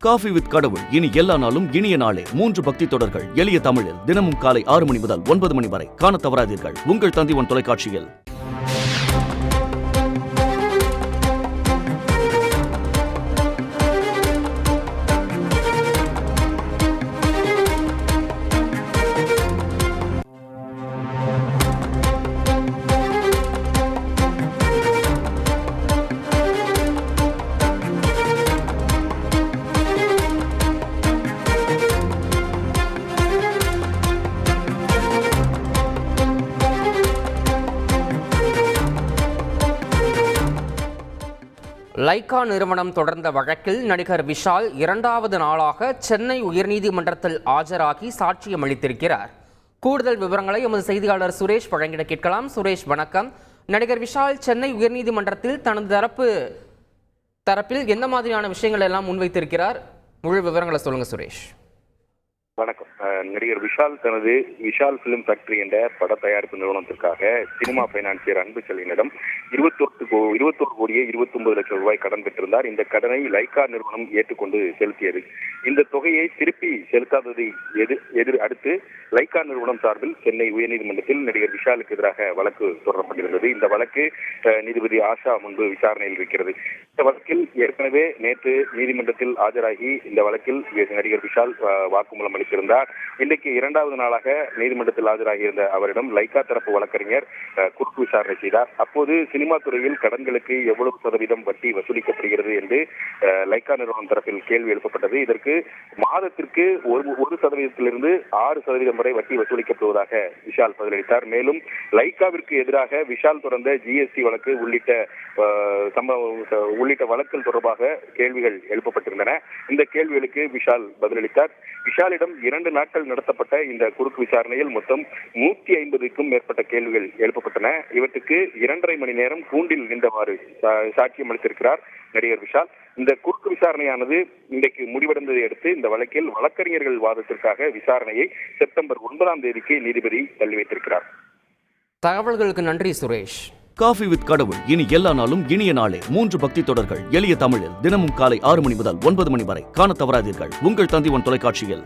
Coffee with கடவுள். இனி எல்லா நாளும் இனிய நாளே. மூன்று பக்தி தொடர்கள். எளிய தமிழில் தினமும் காலை ஆறு மணி முதல் ஒன்பது மணி வரை. காண தவறாதீர்கள். உங்கள் தந்திவன் தொலைக்காட்சியில். லைகா நிறுவனம் தொடர்ந்த வழக்கில் நடிகர் விஷால் இரண்டாவது நாளாக சென்னை உயர்நீதிமன்றத்தில் ஆஜராகி சாட்சியம் அளித்திருக்கிறார். கூடுதல் விவரங்களை எமது செய்தியாளர் சுரேஷ் வழங்கிட கேட்கலாம். சுரேஷ் வணக்கம். நடிகர் விஷால் சென்னை உயர்நீதிமன்றத்தில் தனது தரப்பு தரப்பில் எந்த மாதிரியான விஷயங்கள் எல்லாம் முன்வைத்திருக்கிறார்? முழு விவரங்களை சொல்லுங்க சுரேஷ். வணக்கம். நடிகர் விஷால் தனது விஷால் பிலிம் ஃபேக்டரி என்ற பட தயாரிப்பு நிறுவனத்திற்காக சினிமா பைனான்சியர் அன்பு செல்லினிடம் இருபத்தொட்டு கோ இருபத்தொரு கோடியே இருபத்தொன்பது லட்சம் ரூபாய் கடன் பெற்றிருந்தார். இந்த கடனை லைகா நிறுவனம் ஏற்றுக்கொண்டு செலுத்தியது. இந்த தொகையை திருப்பி செலுத்தாததை எதிர் எதிர் அடுத்து லைகா நிறுவனம் சார்பில் சென்னை உயர்நீதிமன்றத்தில் நடிகர் விஷாலுக்கு எதிராக வழக்கு தொடரப்பட்டிருந்தது. இந்த வழக்கு நீதிபதி ஆஷா முன்பு விசாரணையில் இருக்கிறது. இந்த வழக்கில் ஏற்கனவே நேற்று நீதிமன்றத்தில் ஆஜராகி இந்த வழக்கில் நடிகர் விஷால் வாக்குமூலம் அளித்திருந்தார். இன்னைக்கு இரண்டாவது நாளாக நீதிமன்றத்தில் ஆஜராகியிருந்த அவரிடம் லைகா தரப்பு வழக்கறிஞர் குறுக்கு விசாரணை செய்தார். அப்போது சினிமா துறையில் கடன்களுக்கு எவ்வளவு சதவீதம் வட்டி வசூலிக்கப்படுகிறது என்று அஹ், லைகா நிறுவனம் தரப்பில் கேள்வி எழுப்பப்பட்டது. இதற்கு மாதத்திற்கு ஒரு ஒரு சதவீதத்திலிருந்து ஆறு சதவீதம் வரை வட்டி வசூலிக்கப்படுவதாக விஷால் பதிலளித்தார். மேலும் லைகாவிற்கு எதிராக விஷால் தொடர்ந்த ஜிஎஸ்டி வழக்கு உள்ளிட்ட சம்பவம் உள்ளிட்ட வழக்குகள் தொடர்பாக கேள்விகள் எழுப்பப்பட்டிருந்தன. இந்த கேள்விகளுக்கு விஷால் பதிலளித்தார். விஷாலிடம் இரண்டு நாட்கள் நடத்தப்பட்ட இந்த குறுக்கு விசாரணையில் மொத்தம் நூத்தி ஐம்பதுக்கும் மேற்பட்ட கேள்விகள் எழுப்பப்பட்டன. இவற்றுக்கு இரண்டரை மணி நேரம் கூண்டில் நின்றவாறு சாட்சியம் அளித்திருக்கிறார் நடிகர் விஷால். இந்த குறுக்கு விசாரணையானது இன்றைக்கு முடிவடைந்ததை அடுத்து இந்த வழக்கில் வழக்கறிஞர்கள் வாதத்திற்காக விசாரணையை செப்டம்பர் ஒன்பதாம் தேதிக்கு நீதிபதி தள்ளி வைத்திருக்கிறார் தகவல்களுக்கு நன்றி சுரேஷ். காஃபி வித் கடவுள். இனி எல்லா நாளும் இனிய நாளே. மூன்று பக்தி தொடர்கள். எளிய தமிழில் தினமும் காலை ஆறு மணி முதல் ஒன்பது மணி வரை காணத் தவறாதீர்கள். உங்கள் தந்திவன் தொலைக்காட்சியில்.